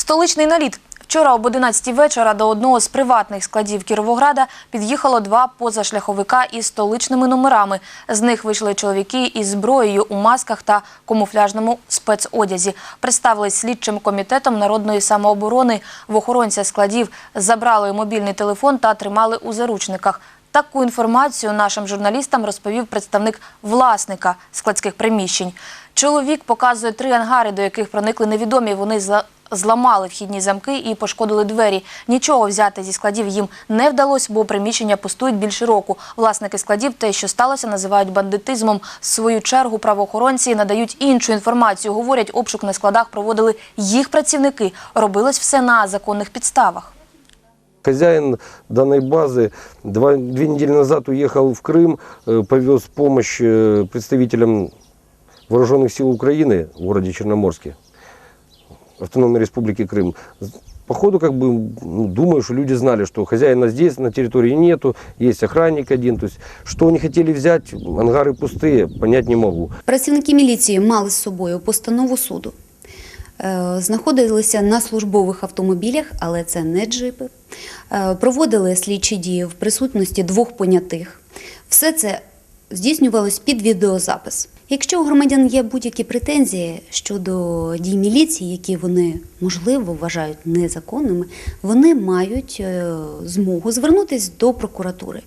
Столичний наліт. Вчора об 11 вечора до одного з приватних складів Кіровограда під'їхало два позашляховика із столичними номерами. З них вийшли чоловіки із зброєю у масках та камуфляжному спецодязі. Представились слідчим комітетом народної самооборони. В охоронця складів забрали мобільний телефон та тримали у заручниках. Таку інформацію нашим журналістам розповів представник власника складських приміщень. Чоловік показує три ангари, до яких проникли невідомі. Вони зламали вхідні замки і пошкодили двері. Нічого взяти зі складів їм не вдалося, бо приміщення пустують більше року. Власники складів те, що сталося, називають бандитизмом. В свою чергу правоохоронці надають іншу інформацію. Говорять, обшук на складах проводили їх працівники. Робилось все на законних підставах. Хозяин данной базы два, две недели назад уехал в Крым, э, повез помощь э, представителям вооруженных сил Украины в городе Черноморске, Автономной Республики Крым. Походу, как бы, ну, думаю, что люди знали, что хозяина здесь, на территории нету, есть охранник один. То есть, что они хотели взять, ангары пустые, понять не могу. Працівники міліції мали з собою постанову суду. Е, Знаходилися на службових автомобілях, але це не джипи. Е, Проводили слідчі дії в присутності двох понятих. Все це здійснювалось під відеозапис. Якщо у громадян є будь-які претензії щодо дій міліції, які вони можливо вважають незаконними, вони мають е, змогу звернутися до прокуратури.